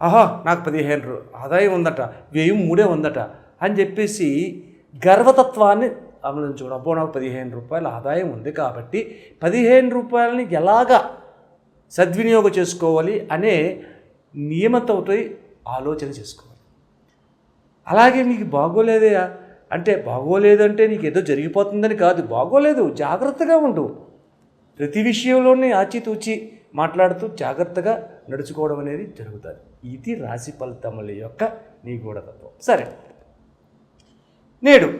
ఆహా నాకు పదిహేను ఆదాయం ఉందట వ్యయం మూడే ఉందట అని చెప్పేసి గర్వతత్వాన్ని అమలించుకోవడం. అబ్బో నాకు పదిహేను రూపాయల ఆదాయం ఉంది కాబట్టి పదిహేను రూపాయలని ఎలాగా సద్వినియోగం చేసుకోవాలి అనే నియమతతో ఆలోచన చేసుకోవాలి. అలాగే నీకు బాగోలేదే అంటే బాగోలేదంటే నీకు ఏదో జరిగిపోతుందని కాదు బాగోలేదు జాగ్రత్తగా ఉండు. ప్రతి విషయంలోనే ఆచితూచి మాట్లాడుతూ జాగ్రత్తగా నడుచుకోవడం అనేది జరుగుతుంది. ఇది రాశి ఫలితముల యొక్క నిగూఢతత్వం. సరే. నేడు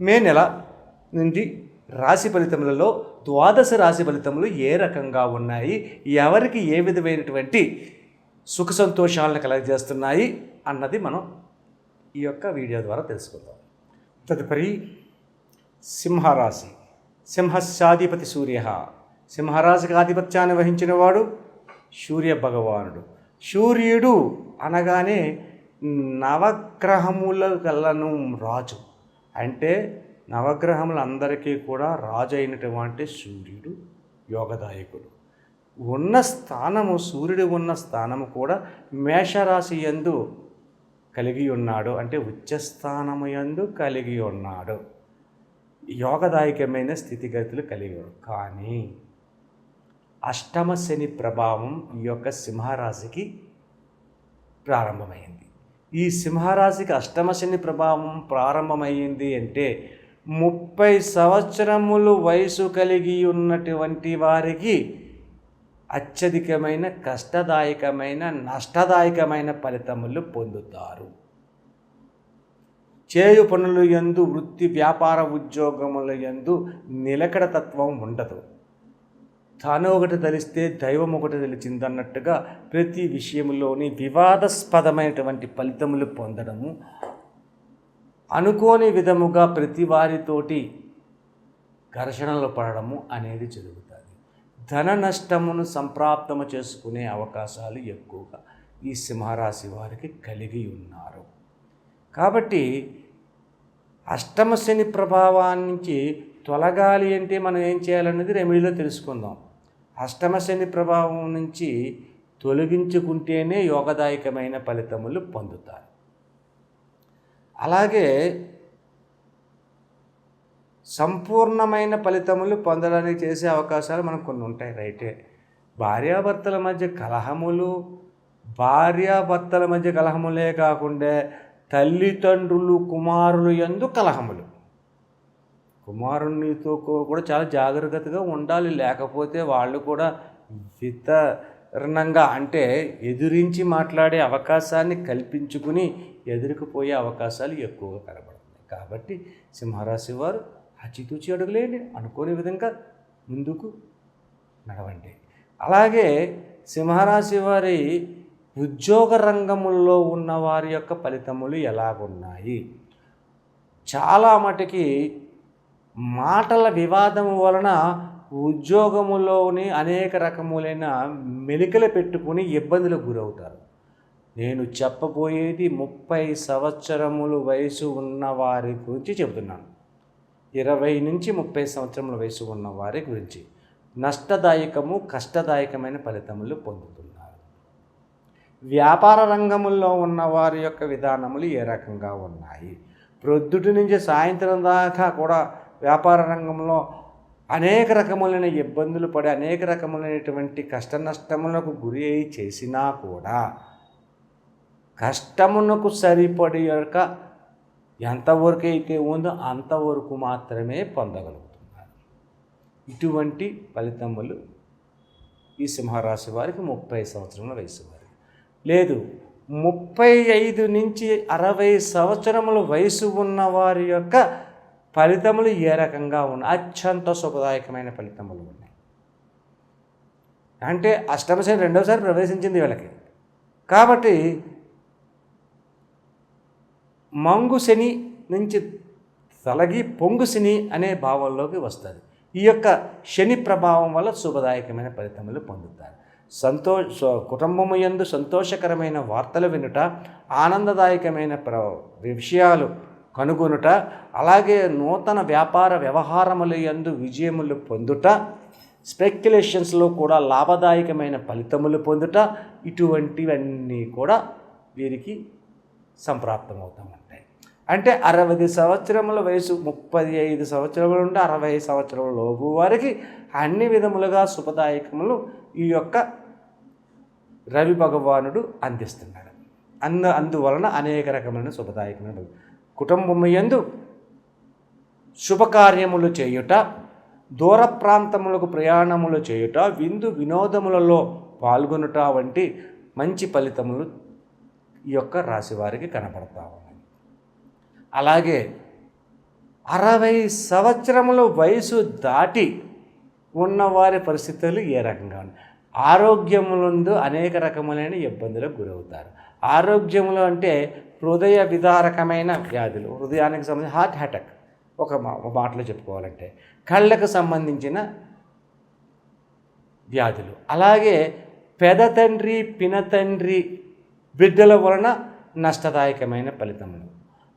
మే నెల నుండి రాశి ఫలితములలో ద్వాదశ రాశి ఫలితములు ఏ రకంగా ఉన్నాయి? ఎవరికి ఏ విధమైనటువంటి సుఖ సంతోషాలను కలగజేస్తున్నాయి? అన్నది మనం ఈ యొక్క వీడియో ద్వారా తెలుసుకుందాం. తదుపరి సింహరాశి. సింహస్యాధిపతి సూర్య. సింహరాశికి ఆధిపత్యాన్ని వహించినవాడు సూర్య భగవానుడు సూర్యుడు అనగానే నవగ్రహముల గలను రాజు. అంటే నవగ్రహములందరికీ కూడా రాజు అయినటువంటి సూర్యుడు యోగదాయకుడు. ఉన్న స్థానము సూర్యుడు ఉన్న స్థానము కూడా మేషరాశి యందు కలిగి ఉన్నాడు. అంటే ఉచ్చస్థానము యందు కలిగి ఉన్నాడు. యోగదాయకమైన స్థితిగతులు కలిగి కానీ అష్టమ శని ప్రభావం ఈ యొక్క సింహరాశికి ప్రారంభమైంది. ఈ సింహరాశికి అష్టమ శని ప్రభావం ప్రారంభమైంది అంటే ముప్పై సంవత్సరములు వయసు కలిగి ఉన్నటువంటి వారికి అత్యధికమైన కష్టదాయకమైన నష్టదాయకమైన ఫలితములు పొందుతారు. చేయు పనులు ఎందు వృత్తి వ్యాపార ఉద్యోగముల ఎందు నిలకడ తత్వం ఉండదు. తాను ఒకటి తెలిస్తే దైవం ఒకటి తెలిచిందన్నట్టుగా ప్రతి విషయంలోని వివాదాస్పదమైనటువంటి ఫలితములు పొందడము అనుకోని విధముగా ప్రతి వారితోటి ఘర్షణలు పడడము అనేది జరుగుతుంది. ధన నష్టమును సంప్రాప్తము చేసుకునే అవకాశాలు ఎక్కువగా ఈ సింహరాశి వారికి కలిగి ఉన్నారు. కాబట్టి అష్టమ శని ప్రభావానికి తొలగాలి అంటే మనం ఏం చేయాలనేది రెమెడీలో తెలుసుకుందాం. అష్టమ శని ప్రభావం నుంచి తొలగించుకుంటేనే యోగదాయకమైన ఫలితములు పొందుతారు. అలాగే సంపూర్ణమైన ఫలితములు పొందడానికి చేసే అవకాశాలు మనకు కొన్ని ఉంటాయి. రైటే భార్యాభర్తల మధ్య కలహములు భార్యాభర్తల మధ్య కలహములే కాకుండా తల్లిదండ్రులు కుమారులు ఎందు కలహములు. కుమారునితో కూడా చాలా జాగ్రత్తగా ఉండాలి. లేకపోతే వాళ్ళు కూడా వితరణంగా అంటే ఎదురించి మాట్లాడే అవకాశాన్ని కల్పించుకుని ఎదురుకుపోయే అవకాశాలు ఎక్కువగా కనబడుతున్నాయి. కాబట్టి సింహరాశి వారు అచితూచి అడుగులేండి అనుకోని విధంగా ముందుకు నడవండి. అలాగే సింహరాశి వారి ఉద్యోగ రంగముల్లో ఉన్న వారి యొక్క ఫలితములు ఎలాగున్నాయి? చాలా మటుకి మాటల వివాదం వలన ఉద్యోగములోని అనేక రకములైన మెలికలు పెట్టుకుని ఇబ్బందులకు గురవుతారు. నేను చెప్పబోయేది ముప్పై సంవత్సరములు వయసు ఉన్న వారి గురించి చెబుతున్నాను. ఇరవై నుంచి ముప్పై సంవత్సరముల వయసు ఉన్న వారి గురించి నష్టదాయకము కష్టదాయకమైన ఫలితములు పొందుతున్నారు. వ్యాపార రంగముల్లో ఉన్న వారి యొక్క విధానములు ఏ రకంగా ఉన్నాయి? ప్రొద్దుటి నుంచి సాయంత్రం దాకా కూడా వ్యాపార రంగంలో అనేక రకములైన ఇబ్బందులు పడి అనేక రకములైనటువంటి కష్ట నష్టములకు గురి అయి చేసినా కూడా కష్టమునకు సరిపడి యొక్క ఎంతవరకు అయితే ఉందో అంతవరకు మాత్రమే పొందగలుగుతున్నారు. ఇటువంటి ఫలితములు ఈ సింహరాశి వారికి ముప్పై సంవత్సరముల వయసు వారికి. లేదు ముప్పై ఐదు నుంచి అరవై సంవత్సరముల వయసు ఉన్న వారి యొక్క ఫలితములు ఏ రకంగా ఉన్నాయి అత్యంత శుభదాయకమైన ఫలితములు ఉన్నాయి. అంటే అష్టమశని రెండోసారి ప్రవేశించింది వీళ్ళకి. కాబట్టి మంగు శని నుంచి తొలగి పొంగు శని అనే భావంలోకి వస్తుంది. ఈ యొక్క శని ప్రభావం వల్ల శుభదాయకమైన ఫలితములు పొందుతారు. సంతోష కుటుంబము యందు సంతోషకరమైన వార్తలు వినుట ఆనందదాయకమైన ప్ర విషయాలు కనుగొనుట అలాగే నూతన వ్యాపార వ్యవహారముల యందు విజయములు పొందుట స్పెక్యులేషన్స్లో కూడా లాభదాయకమైన ఫలితములు పొందుట ఇటువంటివన్నీ కూడా వీరికి సంప్రాప్తమవుతామంటాయి అంటే అరవై సంవత్సరముల వయసు ముప్పై ఐదు సంవత్సరముల నుండి అరవై సంవత్సరముల లోపు వారికి అన్ని విధములుగా శుభదాయకములు ఈ యొక్క రవి భగవానుడు అందిస్తున్నాడు. అందు అందువలన అనేక రకమైన శుభదాయకమైన కుటుంబమయందు శుభకార్యములు చేయుట దూర ప్రాంతములకు ప్రయాణములు చేయుట విందు వినోదములలో పాల్గొనుట వంటి మంచి ఫలితములు ఈ యొక్క రాశి వారికి కనపడతా ఉన్నాయి. అలాగే అరవై సంవత్సరముల వయసు దాటి ఉన్నవారి పరిస్థితులు ఏ రకంగా ఉన్నాయి ఆరోగ్యములందు అనేక రకములైన ఇబ్బందులకు గురవుతారు. ఆరోగ్యములు అంటే హృదయ విదారకమైన వ్యాధులు హృదయానికి సంబంధించిన హార్ట్ అటాక్ ఒక మా మాటలో చెప్పుకోవాలంటే కళ్ళకు సంబంధించిన వ్యాధులు. అలాగే పెద తండ్రి పిన పినతండ్రి బిడ్డల వలన నష్టదాయకమైన ఫలితములు.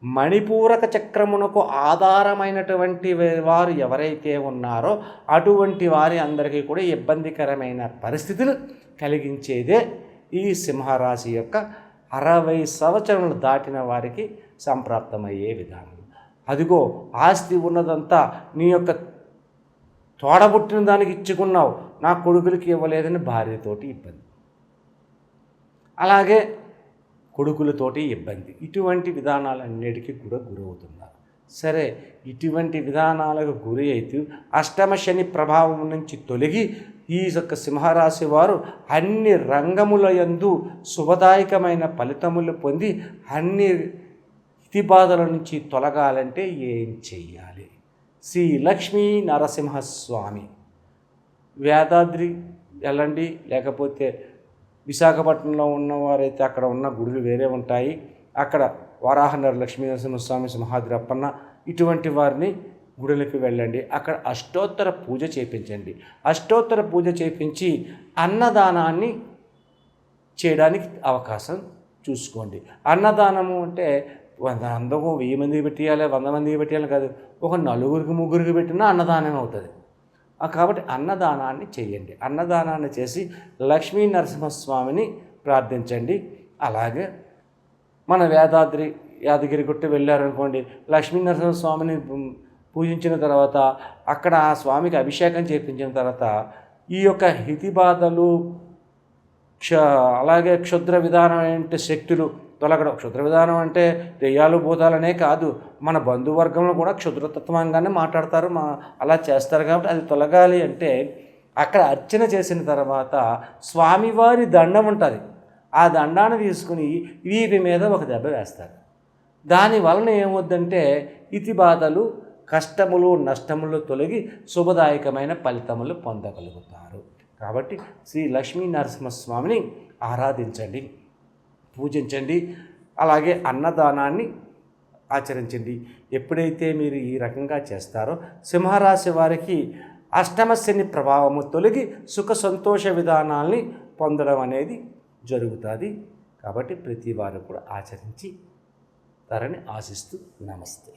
మణిపూరక చక్రమునకు ఆధారమైనటువంటి వారు ఎవరైతే ఉన్నారో అటువంటి వారి అందరికీ కూడా ఇబ్బందికరమైన పరిస్థితులు కలిగించేదే ఈ సింహరాశి యొక్క అరవై సంవత్సరములు దాటిన వారికి సంప్రాప్తమయ్యే విధానం. అదిగో ఆస్తి ఉన్నదంతా నీ యొక్క తోడబుట్టిన దానికి ఇచ్చుకున్నావు నా కొడుకులకి ఇవ్వలేదని భార్యతోటి ఇబ్బంది. అలాగే కొడుకులతోటి ఇబ్బంది. ఇటువంటి విధానాలన్నిటికీ కూడా గురవుతున్నారు. సరే ఇటువంటి విధానాలకు గురి అయితే అష్టమ శని ప్రభావం నుంచి తొలగి ఈ యొక్క సింహరాశి వారు అన్ని రంగముల యందు శుభదాయకమైన ఫలితములు పొంది అన్ని ఇతి బాధల నుంచి తొలగాలంటే ఏం చెయ్యాలి? శ్రీ లక్ష్మీ నరసింహస్వామి. వేదాద్రి వెళ్ళండి. లేకపోతే విశాఖపట్నంలో ఉన్నవారైతే అక్కడ ఉన్న గుడులు వేరే ఉంటాయి. అక్కడ వారాహనర లక్ష్మీ నరసింహస్వామి సింహాద్రి అప్పన్న ఇటువంటి వారిని గుడులకు వెళ్ళండి. అక్కడ అష్టోత్తర పూజ చేపించండి. అష్టోత్తర పూజ చేపించి అన్నదానాన్ని చేయడానికి అవకాశం చూసుకోండి. అన్నదానము అంటే వంద వెయ్యి మందికి పెట్టేయాలి వంద మందికి పెట్టేయాలి కాదు. ఒక నలుగురికి ముగ్గురికి పెట్టినా అన్నదానం అవుతుంది. కాబట్టి అన్నదానాన్ని చేయండి. అన్నదానాన్ని చేసి లక్ష్మీ నరసింహస్వామిని ప్రార్థించండి. అలాగే మన వేదాద్రి యాదగిరి గుట్ట వెళ్ళారనుకోండి లక్ష్మీ నరసింహస్వామిని పూజించిన తర్వాత అక్కడ ఆ స్వామికి అభిషేకం చేపించిన తర్వాత ఈ యొక్క హితిబాధలు క్ష అలాగే క్షుద్ర విధానమైన శక్తులు తొలగడం. క్షుద్ర విధానం అంటే దెయ్యాలు భూతాలనే కాదు. మన బంధువర్గంలో కూడా క్షుద్రతత్వంగానే మాట్లాడతారు. మా అలా చేస్తారు కాబట్టి అది తొలగాలి అంటే అక్కడ అర్చన చేసిన తర్వాత స్వామివారి దండం ఉంటుంది. ఆ దండాన్ని తీసుకుని వీపి మీద ఒక దెబ్బ వేస్తారు. దాని వలన ఏమవుద్దంటే ఇతి బాధలు కష్టములు నష్టములు తొలగి శుభదాయకమైన ఫలితములు పొందగలుగుతారు. కాబట్టి శ్రీ లక్ష్మీ నరసింహస్వామిని ఆరాధించండి పూజించండి అలాగే అన్నదానాన్ని ఆచరించండి. ఎప్పుడైతే మీరు ఈ రకంగా చేస్తారో సింహరాశి వారికి అష్టమశని ప్రభావము తొలగి సుఖ సంతోష విధానాల్ని పొందడం అనేది జరుగుతుంది. కాబట్టి ప్రతి వారు కూడా ఆచరించి తరని ఆశిస్తూ నమస్తే.